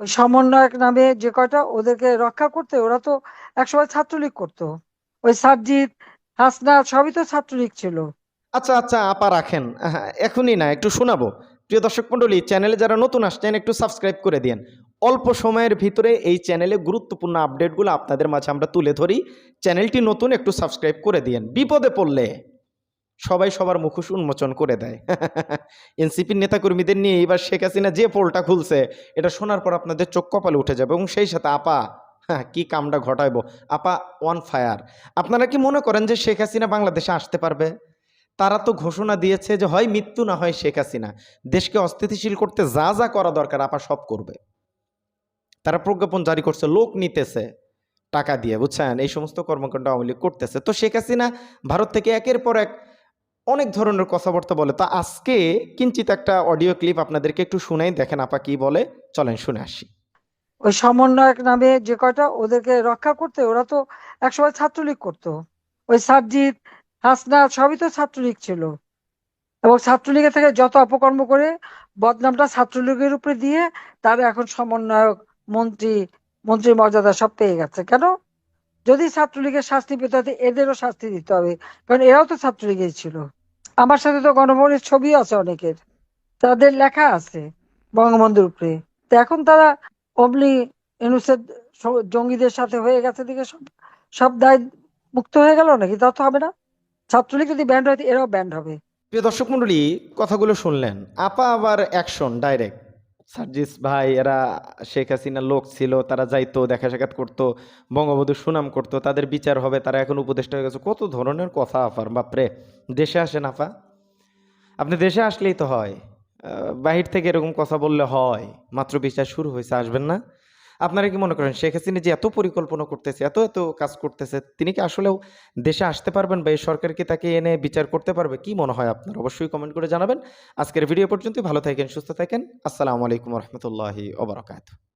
ওই সমন্বয়ক নামে যে কয়টা ওদেরকে রক্ষা করতে ওরা তো একসময় ছাত্রলীগ করতো। ওই সাবজিৎ হাসনা সবই তো ছাত্রলীগ ছিল। আচ্ছা আচ্ছা আপা রাখেন। আহা, এখনই না একটু শোনাবো। প্রিয় দর্শক মণ্ডলী চ্যানেলে যারা নতুন আসছেন একটু সাবস্ক্রাইব করে দিন অল্প সময়ের ভিতরে এই চ্যানেলে গুরুত্বপূর্ণ আপডেটগুলো আপনাদের মাঝে আমরা তুলে ধরি। চ্যানেলটি নতুন একটু সাবস্ক্রাইব করে দিন বিপদে পড়লে। সবাই সবার মুখোশ উন্মোচন করে দেয়। এনসিপির নেতাকর্মীদের নিয়ে এবার শেখ হাসিনা যে পোলটা খুলছে, এটা শোনার পর আপনাদের চোখ কপালে উঠে যাবে। এবং সেই সাথে আপা হ্যাঁ কি কামটা ঘটাইবো? আপা ওয়ান ফায়ার আপনারা কি মনে করেন যে শেখ হাসিনা বাংলাদেশে আসতে পারবে? তারা তো ঘোষণা দিয়েছে যে হয় মৃত্যু না হয় শেখ হাসিনা। দেশকে অস্থিতিশীল করতে যা যা করা দরকার আপা সব করবে। তারা প্রজ্ঞাপন জারি করছে, লোক নিতেছে টাকা দিয়ে, বুঝছেন? এই সমস্ত কর্মকাণ্ড আওয়ামী লীগ করতেছে। তো শেখ হাসিনা ভারত থেকে একের পর এক অনেক ধরনের কথাবার্তা বলে। তা আজকে কিঞ্চিত একটা অডিও ক্লিপ আপনাদেরকে একটু শুনাই দেখেন আপা কি বলে। চলেন শুনে আসি। ওই সমন্বয়ক নামে যে কয়টা ওদেরকে রক্ষা করতে ওরা তো একসময় ছাত্রলীগ করতো। ওই সাবজিৎ, হাসনা সবই তো ছাত্রলীগ ছিল। এবং ছাত্রলীগের থেকে যত অপকর্ম করে বদনামটা ছাত্রলীগের উপরে দিয়ে তারা এখন সমন্বয়ক, মন্ত্রী, মন্ত্রীর মর্যাদা সব পেয়ে গেছে। কেন? যদি ছাত্রলীগের শাস্তি পেতে এদেরও শাস্তি দিতে হবে। কারণ এরাও তো ছাত্রলীগের ছিল। আমার সাথে তো গণভবনের ছবি আছে অনেকের। তাদের লেখা আছে বঙ্গবন্ধুর উপরে। তো এখন তারা অমনি এনুসেদ জঙ্গিদের সাথে হয়ে গেছে দিকে সব সব দায় মুক্ত হয়ে গেল নাকি? তা তো হবে না। ছাত্রলীগ যদি ব্যান্ড হয়, এরাও ব্যান্ড হবে। প্রিয় দর্শক মন্ডলী কথাগুলো শুনলেন। আপা আবার অ্যাকশন ডাইরেক্ট সার্জিস ভাই, এরা শেখ হাসিনার লোক ছিল, তারা যাইতো দেখা সাক্ষাৎ করতো, বঙ্গবন্ধু সুনাম করতো, তাদের বিচার হবে, তারা এখন উপদেষ্টা হয়ে গেছে। কত ধরনের কথা, আফার, বাপরে! দেশে আসেন আফা। আপনি দেশে আসলেই তো হয়। বাহির থেকে এরকম কথা বললে হয়, মাত্র বিচার শুরু হয়েছে, আসবেন না? আপনারা কি মনে করেন শেখ হাসিনা যে এত পরিকল্পনা করতেছে, এত এত কাজ করতেছে, তিনি কি আসলেও দেশে আসতে পারবেন বা এই সরকার কি তাকে এনে বিচার করতে পারবে? কি মনে হয় আপনার? অবশ্যই কমেন্ট করে জানাবেন। আজকের ভিডিও পর্যন্ত ভালো থাকেন, সুস্থ থাকেন। আসসালামু আলাইকুম রহমতুল্লাহি ওবরাকাত